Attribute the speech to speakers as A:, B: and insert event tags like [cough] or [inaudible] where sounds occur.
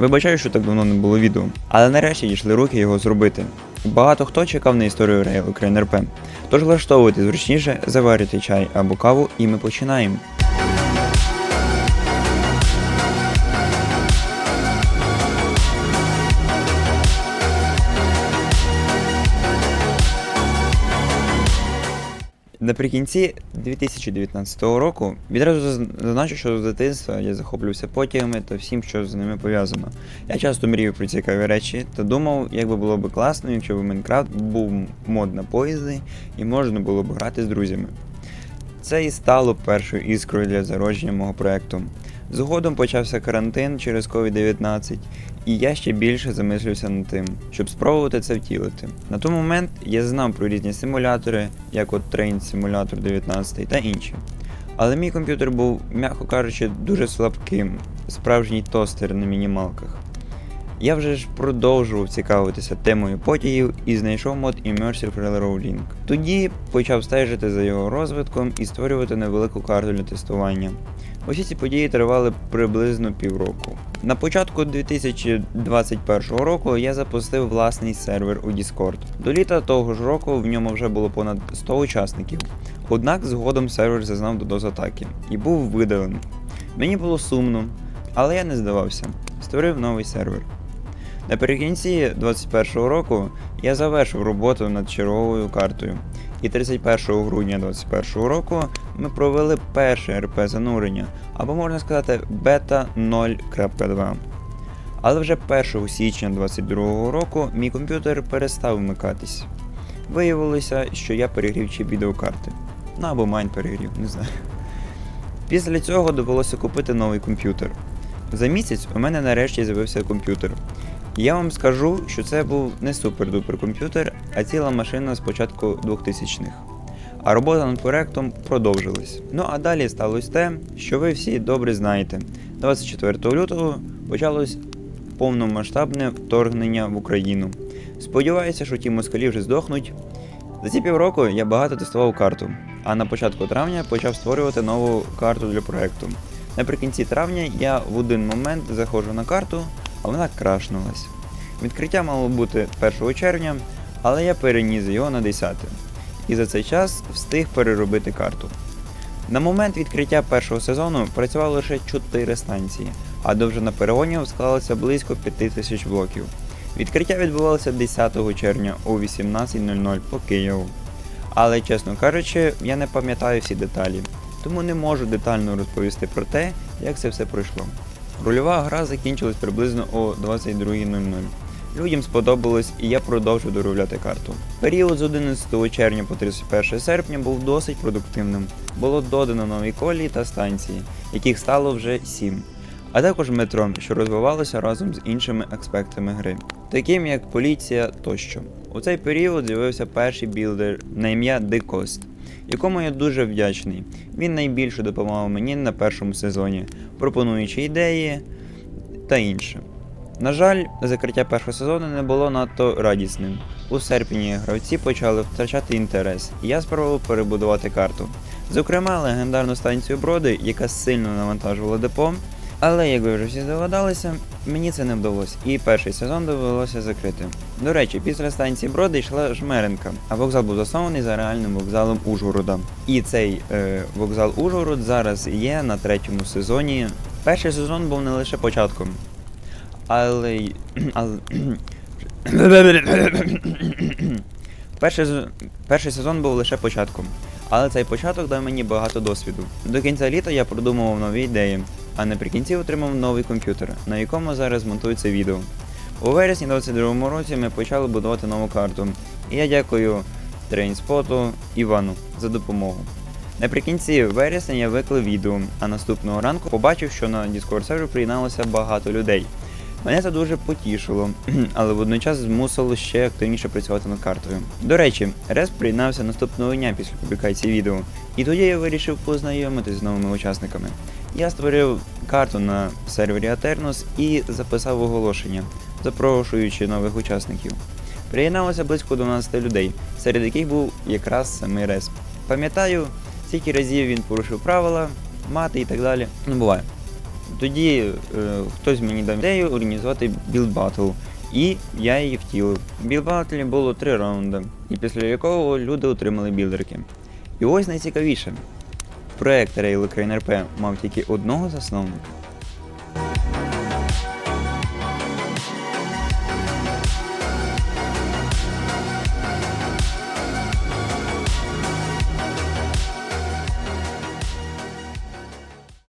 A: Вибачаю, що так давно не було відео, але нарешті дійшли руки його зробити. Багато хто чекав на історію Rail Ukraine RP. Тож влаштовуйте зручніше, заварюйте чай або каву, і ми починаємо. Наприкінці 2019 року відразу заз- зазначу, що з дитинства я захоплювався потягами та всім, що з ними пов'язано. Я часто мрію про цікаві речі та думав, як би було б класно, якщо б Майнкрафт був мод на поїзди і можна було б грати з друзями. Це і стало першою іскрою для зародження мого проекту. Згодом почався карантин через COVID-19, і я ще більше замислився над тим, щоб спробувати це втілити. На той момент я знав про різні симулятори, як от Train Simulator 19 та інші. Але мій комп'ютер був, м'яко кажучи, дуже слабким, справжній тостер на мінімалках. Я вже ж продовжував цікавитися темою потягів і знайшов мод Immersive Railroading. Тоді почав стежити за його розвитком і створювати невелику карту для тестування. Усі ці події тривали приблизно півроку. На початку 2021 року я запустив власний сервер у Discord. До літа того ж року в ньому вже було понад 100 учасників. Однак згодом сервер зазнав додоз атаки і був видалений. Мені було сумно, але я не здавався. Створив новий сервер. Наприкінці 2021 року я завершив роботу над черговою картою. І 31 грудня 2021 року ми провели перше РП занурення, або можна сказати бета 0.2. Але вже 1 січня 2022 року мій комп'ютер перестав вмикатись. Виявилося, що я перегрів чіп відеокарти. Ну або майн перегрів, не знаю. Після цього довелося купити новий комп'ютер. За місяць у мене нарешті з'явився комп'ютер. Я вам скажу, що це був не супер-дупер комп'ютер, а ціла машина з початку 2000-х. А робота над проектом продовжилась. Ну а далі сталося те, що ви всі добре знаєте. 24 лютого почалось повномасштабне вторгнення в Україну. Сподіваюся, що ті москалі вже здохнуть. За ці півроку я багато тестував карту, а на початку травня почав створювати нову карту для проекту. Наприкінці травня я в один момент заходжу на карту, а вона крашнулась. Відкриття мало бути 1 червня, але я переніс його на 10. І за цей час встиг переробити карту. На момент відкриття першого сезону працювало лише 4 станції, а довжина перегонів склалася близько 5 тисяч блоків. Відкриття відбувалося 10 червня о 18.00 по Києву. Але, чесно кажучи, я не пам'ятаю всі деталі, тому не можу детально розповісти про те, як це все пройшло. Рольова гра закінчилась приблизно о 22.00. Людям сподобалось і я продовжив доробляти карту. Період з 11 червня по 31 серпня був досить продуктивним. Було додано нові колії та станції, яких стало вже 7. А також метро, що розвивалося разом з іншими аспектами гри, таким як поліція тощо. У цей період з'явився перший білдер на ім'я Дикост, якому я дуже вдячний. Він найбільше допомагав мені на першому сезоні, пропонуючи ідеї та інше. На жаль, закриття першого сезону не було надто радісним. У серпні гравці почали втрачати інтерес, і я спробував перебудувати карту. Зокрема, легендарну станцію Броди, яка сильно навантажувала депо. Але, як ви вже всі здогадалися, мені це не вдалося, і перший сезон довелося закрити. До речі, після станції Броди йшла Жмеренка, а вокзал був заснований за реальним вокзалом Ужгорода. І цей е, вокзал Ужгород зараз є на третьому сезоні. Перший сезон був не лише початком, але. [clears throat] але... [clears throat] Перший, перший сезон був лише початком, але цей початок дав мені багато досвіду. До кінця літа я продумував нові ідеї, а наприкінці отримав новий комп'ютер, на якому зараз монтується відео. У вересні 22 році ми почали будувати нову карту, і я дякую трейнспоту Івану за допомогу. Наприкінці вересня я виклав відео, а наступного ранку побачив, що на Discord сервер приєдналося багато людей. Мене це дуже потішило, [clears throat] але водночас змусило ще активніше працювати над картою. До речі, Рес приєднався наступного дня після публікації відео, і тоді я вирішив познайомитись з новими учасниками. Я створив карту на сервері Aternos і записав оголошення, запрошуючи нових учасників. Приєдналося близько 12 людей, серед яких був якраз самий Рес. Пам'ятаю, скільки разів він порушив правила, мати і так далі. Ну буває. Тоді е, хтось мені дав ідею організувати білд батл, і я її втілив. В білд батлі було три раунди, і після якого люди отримали білдерки. І ось найцікавіше. Проект Rail RP мав тільки одного засновника,